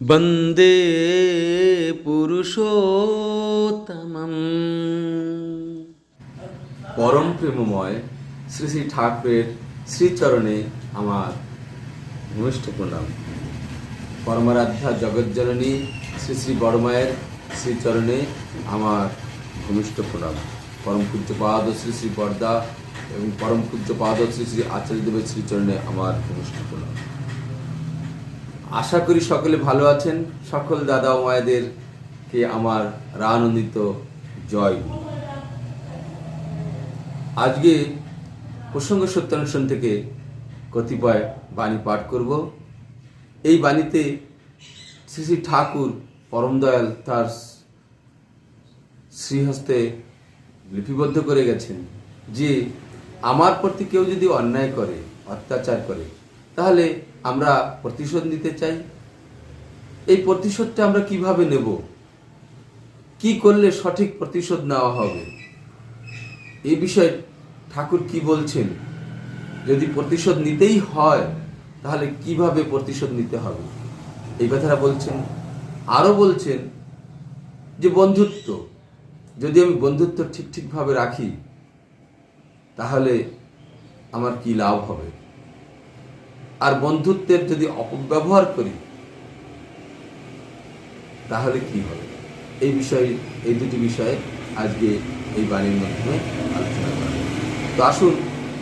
বন্দে পুরুষোত্তমম। পরম প্রেমময় শ্রী শ্রী ঠাকুরের শ্রীচরণে আমার ভূমিষ্ঠ প্রণাম। পরমারাধ্যা জগজ্জননী শ্রী শ্রী বড়মায়ের শ্রীচরণে আমার ভূমিষ্ঠ প্রণাম। পরম পূজ্যপাদ শ্রী শ্রী বরদা এবং পরম পূজ্যপাদ শ্রী শ্রী আচার্যদেবের শ্রীচরণে আমার ভূমিষ্ঠ প্রণাম। আশা করি সকলে ভালো আছেন। সকল দাদা ও মায়েদেরকে আমার রানন্দিত জয়। আজকে প্রসঙ্গ সত্যানুষ্ঠান থেকে কতিপয় বাণী পাঠ করব। এই বাণীতে শ্রী শ্রী ঠাকুর পরমদয়াল তার শ্রীহস্তে লিপিবদ্ধ করে গেছেন যে, আমার প্রতি কেউ যদি অন্যায় করে, অত্যাচার করে তাহলে আমরা প্রতিশোধ নিতে চাই। এই প্রতিশোধটা আমরা কীভাবে নেব? কি করলে সঠিক প্রতিশোধ নেওয়া হবে? এই বিষয়ে ঠাকুর কি বলছেন? যদি প্রতিশোধ নিতেই হয়, তাহলে কীভাবে প্রতিশোধ নিতে হবে? এই কথাটা বলছেন। আরও বলছেন যে বন্ধুত্ব, যদি আমি বন্ধুত্ব ঠিক ঠিকভাবে রাখি, তাহলে আমার কি লাভ হবে? আর বন্ধুত্বের যদি অপব্যবহার করি, তাহলে কি হবে? এই বিষয়ে, এই দুটি বিষয়ে আজকে এই বাণীর মাধ্যমে আলোচনা করা তো আসুন,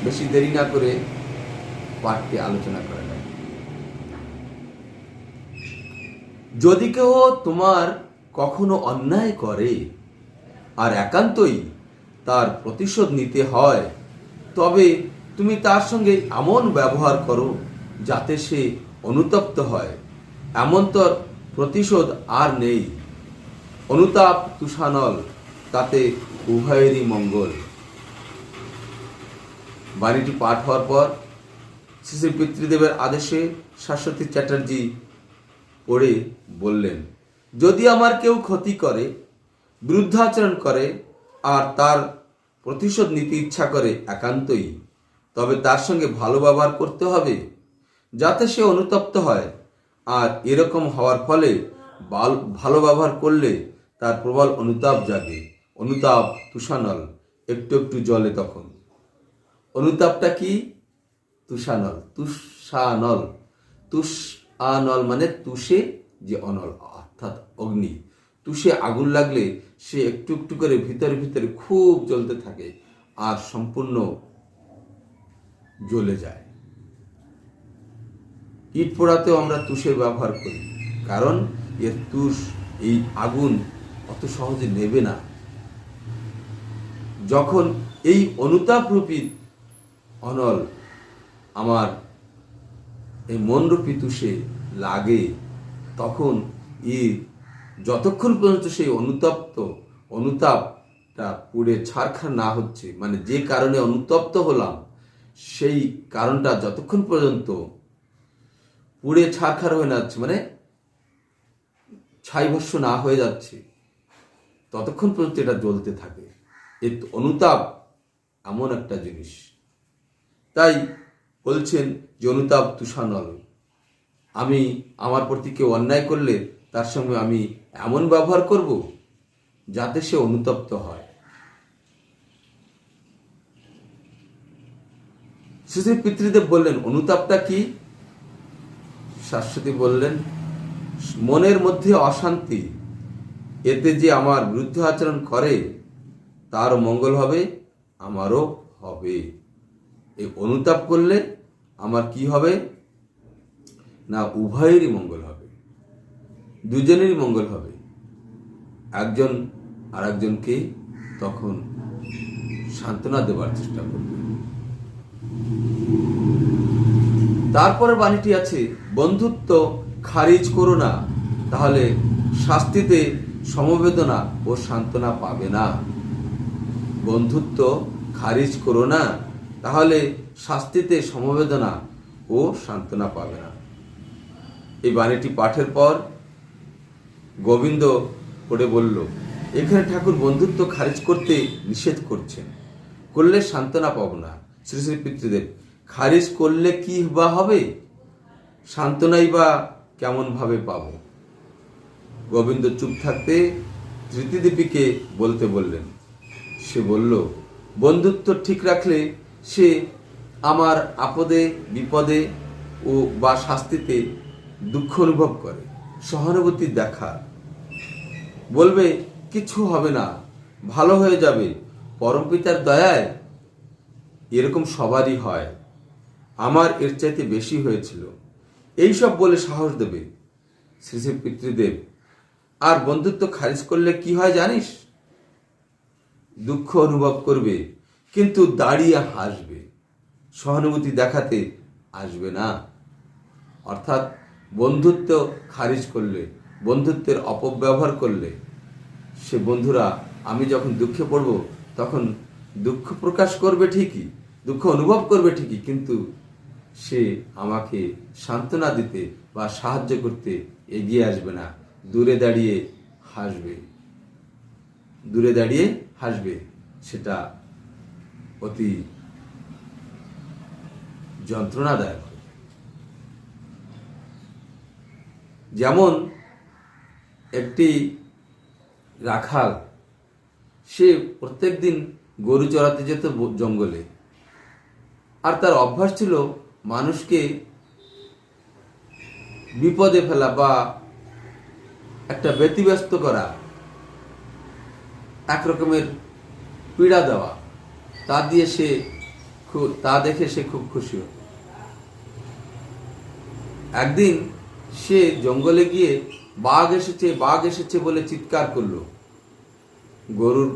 বেশি দেরি না করে পাঠকে আলোচনা করা যায় যদি কেউ তোমার কখনো অন্যায় করে আর একান্তই তার প্রতিশোধ নিতে হয়, তবে তুমি তার সঙ্গে এমন ব্যবহার করো যাতে সে অনুতপ্ত হয়। এমন তোর প্রতিশোধ আর নেই। অনুতাপ তুষানল, তাতে উভয়েরই মঙ্গল। বাণীটি পাঠ হওয়ার পর শ্রী পিতৃদেবের আদেশে শাশ্বতী চ্যাটার্জি পড়ে বললেন, যদি আমার কেউ ক্ষতি করে, বিরুদ্ধাচরণ করে, আর তার প্রতিশোধ নিতে ইচ্ছা করে একান্তই, তবে তার সঙ্গে ভালো ব্যবহার করতে হবে? যাতে সে অনুতপ্ত হয়। আর এরকম হওয়ার ফলে ভালো ব্যবহার করলে তার প্রবল অনুতাপ জাগে। অনুতাপ তুষানল, একটু একটু জলে তখন। অনুতাপটা কি? তুষানল তুষানল। তুষ আনল মানে তুষে যে অনল, অর্থাৎ অগ্নি। তুষে আগুন লাগলে সে একটু একটু করে ভিতরে ভিতরে খুব জ্বলতে থাকে আর সম্পূর্ণ জ্বলে যায়। ইট পোড়াতেও আমরা তুষের ব্যবহার করি। কারণ এর তুষ, এই আগুন অত সহজে নেবে না। যখন এই অনুতাপরূপী অনল আমার এই মনরূপী তুষে লাগে, তখন ই যতক্ষণ পর্যন্ত সেই অনুতপ্ত, অনুতাপটা পুড়ে ছারখার না হচ্ছে মানে যে কারণে অনুতপ্ত হলাম, সেই কারণটা যতক্ষণ পর্যন্ত পুড়ে ছারখার হয়ে যাচ্ছে মানে ছাইভস্য না হয়ে যাচ্ছে। ততক্ষণ পর্যন্ত এটা জ্বলতে থাকে। এর অনুতাপ এমন একটা জিনিস। তাই বলছেন যে, অনুতাপ তুষানল আমি আমার প্রতি কেউ অন্যায় করলে তার সঙ্গে আমি এমন ব্যবহার করব যাতে সে অনুতপ্ত হয়। শ্রী পিতৃদেব বললেন, অনুতাপটা কি? শাশ্বতী বললেন, মনের মধ্যে অশান্তি, এতে যে আমার বিরুদ্ধ আচরণ করে তার মঙ্গল হবে, আমারও হবে। এই অনুতাপ করলে আমার কি হবে? না, উভয়েরই মঙ্গল হবে। দুজনেরই মঙ্গল হবে। একজন আর একজনকে তখন সান্ত্বনা দেওয়ার চেষ্টা করবে। তারপরে বাণীটি আছে, বন্ধুত্ব খারিজ করো না, তাহলে শাস্তিতে সমবেদনা ও সান্ত্বনা পাবে না। বন্ধুত্ব খারিজ করো না, তাহলে শাস্তিতে সমবেদনা ও সান্ত্বনা পাবে না। এই বাণীটি পাঠের পর গোবিন্দ করে বলল, এখানে ঠাকুর বন্ধুত্ব খারিজ করতে নিষেধ করছেন। করলে সান্ত্বনা পাবো না। শ্রী শ্রী পিতৃদেব খারিজ করলে কি বা হবে? সান্ত্বনাই বা কেমন ভাবে পাবো? গোবিন্দ চুপ থাকতে ধৃতিদেবীকে বলতে বললেন, সে বলল, বন্ধুত্ব ঠিক রাখলে সে আমার আপদে, বিপদে ও বা শাস্তিতে দুঃখ অনুভব করে। সহানুভূতি দেখা। বলবে, কিছু হবে না, ভালো হয়ে যাবে। পরমপিতার দয়ায় এরকম সবারই হয়। আমার এর চাইতে বেশি হয়েছিল। এইসব বলে সাহস দেবে। শ্রী শ্রী পিতৃদেব, আর বন্ধুত্ব খারিজ করলে কি হয় জানিস? দুঃখ অনুভব করবে, কিন্তু দাঁড়িয়ে হাসবে। সহানুভূতি দেখাতে আসবে না। অর্থাৎ বন্ধুত্ব খারিজ করলে, বন্ধুত্বের অপব্যবহার করলে, সে বন্ধুরা, আমি যখন দুঃখে পড়ব, তখন দুঃখ প্রকাশ করবে ঠিকই, দুঃখ অনুভব করবে ঠিকই, কিন্তু সে আমাকে সান্ত্বনা দিতে বা সাহায্য করতে এগিয়ে আসবে না। দূরে দাঁড়িয়ে হাসবে। দূরে দাঁড়িয়ে হাসবে, সেটা অতি যন্ত্রণাদায়ক। যেমন একটি রাখাল, সে প্রত্যেকদিন গরু চড়াতে যেত জঙ্গলে। আর তার অভ্যাস ছিল মানুষকে বিপদে ফেলা বা একটা ব্যতিব্যস্ত করা, এক রকমের পীড়া দেওয়া, তা দিয়ে সে তা দেখে সে খুব খুশি হতো। একদিন সে জঙ্গলে গিয়ে বাঘ এসেছে বাঘ এসেছে বলে চিৎকার করল। গরুর,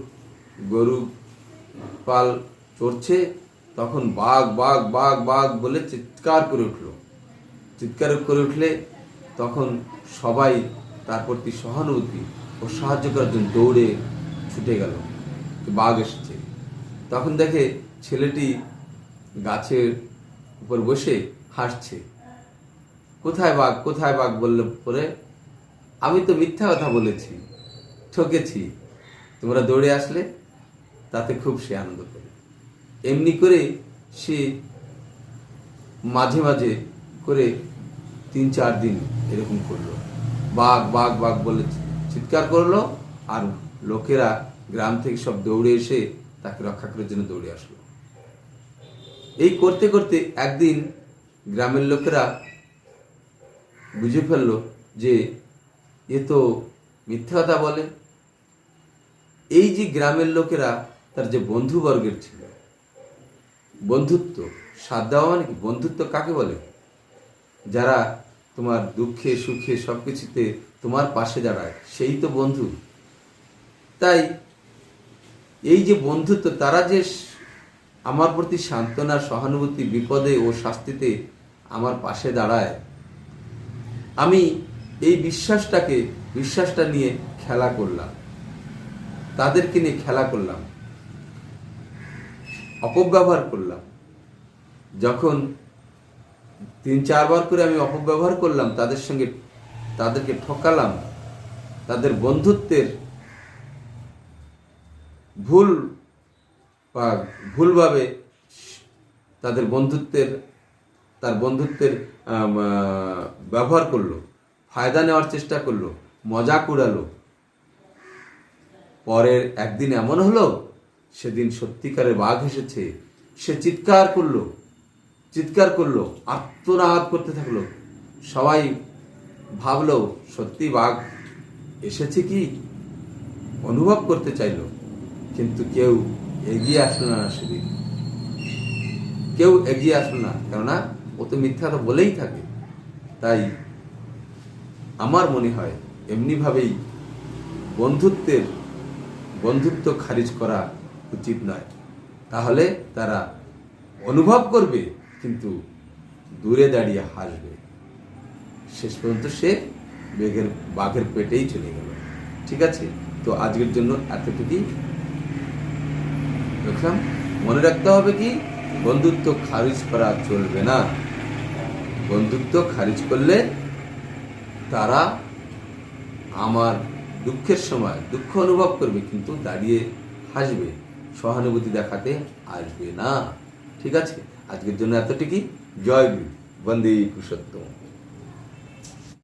গরু পাল চড়ছে তখন বাঘ বাঘ বাঘ বাঘ বলে চিৎকার করে উঠল। চিৎকার করে উঠলে তখন সবাই তার প্রতি সহানুভূতি ও সাহায্য করার জন্য দৌড়ে ছুটে গেল। বাঘ এসেছে। তখন দেখে ছেলেটি গাছের উপর বসে হাসছে। কোথায় বাঘ কোথায় বাঘ বললে পরে, আমি তো মিথ্যা কথা বলেছি, ঠকেছি। তোমরা দৌড়ে আসলে তাতে খুব সে আনন্দ করে এমনি করে সে মাঝে মাঝে করে তিন চার দিন এরকম করল। বাঘ বাঘ বাঘ বলে চিৎকার করল আর লোকেরা গ্রাম থেকে সব দৌড়ে এসে তাকে রক্ষা করার জন্য দৌড়ে আসলো। এই করতে করতে একদিন গ্রামের লোকেরা বুঝে ফেলল যে এ তো মিথ্যা কথা বলে। এই যে গ্রামের লোকেরা তার যে বন্ধুবর্গের ছিল বন্ধুত্ব, সাথ দেওয়া মানে কি? বন্ধুত্ব কাকে বলে? যারা তোমার দুঃখে, সুখে সব কিছুতে তোমার পাশে দাঁড়ায়, সেই তো বন্ধু। তাই এই যে বন্ধুত্ব, তারা যে আমার প্রতি সান্ত্বনা, সহানুভূতি, বিপদে ও শাস্তিতে আমার পাশে দাঁড়ায়, আমি এই বিশ্বাসটাকে, বিশ্বাসটা নিয়ে খেলা করলাম। তাদেরকে নিয়ে খেলা করলাম। অপব্যবহার করলাম। যখন তিন, চারবার করে আমি অপব্যবহার করলাম, তাদের সঙ্গে তাদেরকে ঠকালাম, তাদের বন্ধুত্বের ভুল বা ভুলভাবে তাদের বন্ধুত্বের, তার বন্ধুত্বের ব্যবহার করল, ফায়দা নেওয়ার চেষ্টা করল, মজা কুড়ালো। পরের একদিন এমন হলো সেদিন সত্যিকারে বাঘ এসেছে। সে চিৎকার করল চিৎকার করল, আত্মনাদ করতে থাকল। সবাই ভাবলো, সত্যি বাঘ এসেছে কি? অনুভব করতে চাইলো, কিন্তু কেউ এগিয়ে আসলো না সেদিন। কেউ এগিয়ে আসলো না, কেননা ও তো মিথ্যা কথা বলেই থাকে। তাই আমার মনে হয়, এমনিভাবেই বন্ধুত্বের বন্ধুত্ব খারিজ করা উচিত নয়। তাহলে তারা অনুভব করবে, কিন্তু দূরে দাঁড়িয়ে হাসবে। শেষ পর্যন্ত সে বেগের বাঘের পেটেই চলে গেল। ঠিক আছে? তো আজকের জন্য এতটুকুই। দেখলাম, মনে রাখতে হবে কি? বন্ধুত্ব খারিজ করা চলবে না। বন্ধুত্ব খারিজ করলে তারা আমার দুঃখের সময়, দুঃখ অনুভব করবে, কিন্তু দাঁড়িয়ে হাসবে। সহানুভূতি দেখাতে আসবে না। ঠিক আছে? আজকের জন্য এতটুকুই। জয় গুরু বন্দে